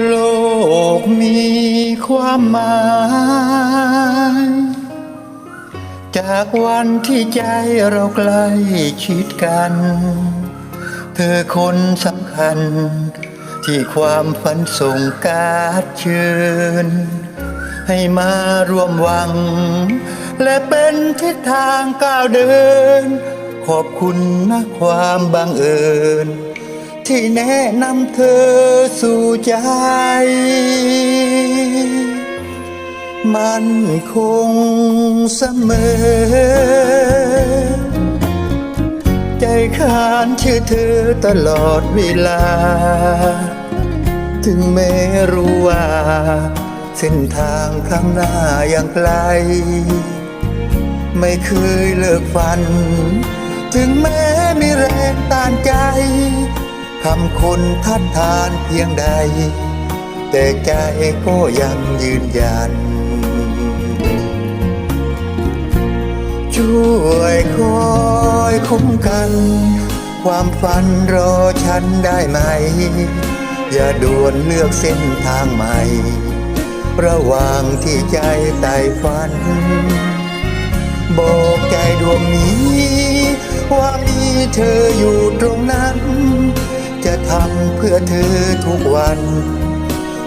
โลกมีความหมาย จากวันที่ใจเราใกล้ชิดกัน เธอคนสำคัญ ที่ความฝันส่งการดเชิญ ให้มาร่วมหวัง และเป็นทิศทางก้าวเดิน ขอบคุณนะความบังเอิญ ที่แนะนำเธอสู่ใจ มันคงเสมอ ใจขานชื่อเธอตลอดเวลา ถึงแม้รู้ว่า เส้นทางข้างหน้ายังไกล ไม่เคยเลิกฝัน ถึงแม้มีแรง คำคนทัดทานเพียงใด แต่ใจก็ยังยืนยัน ช่วยคอยคุ้มกัน ความฝันรอฉันได้ไหม อย่าด่วนเลือกเส้นทางใหม่ ระหว่างที่ใจไต่ฝัน บอกใจดวงนี้ ว่ามีเธออยู่ตรงนั้น ทำเพื่อเธอทุกวัน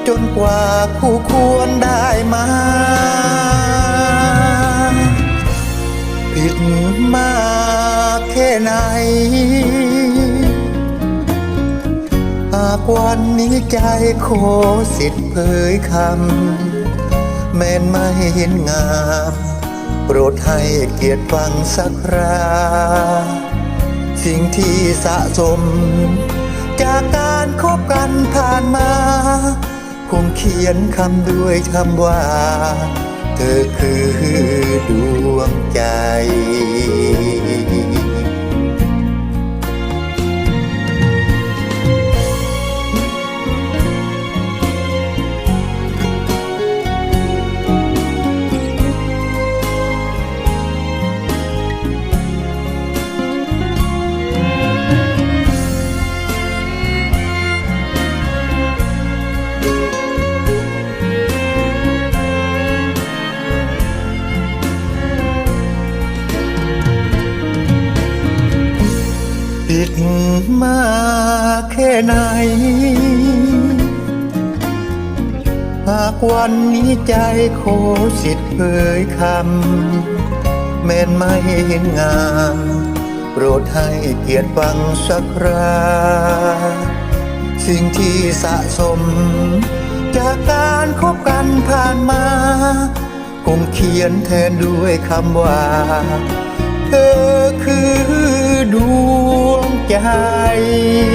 จนกว่าคู่ควรได้มา ผิดมากแค่ไหน หากวันนี้ใจขอสิทธิ์เผยคำ แม้นไม่เห็นงาม โปรดให้เกียรติฟังสักคราสิ่งที่สะสม จากการคบกันผ่านมา คงเขียนคำด้วยคำว่า เธอคือดวงใจ ผิดมาแค่ไหน หากวันนี้ใจขอสิทธิ์เผยคำ แม้นไม่เห็นงามโปรดให้เกียรติฟังสักคราสิ่งที่สะสม จากการคบกันผ่านมา คงเขียนแทนด้วยคำว่า เธอคือดวง ใจ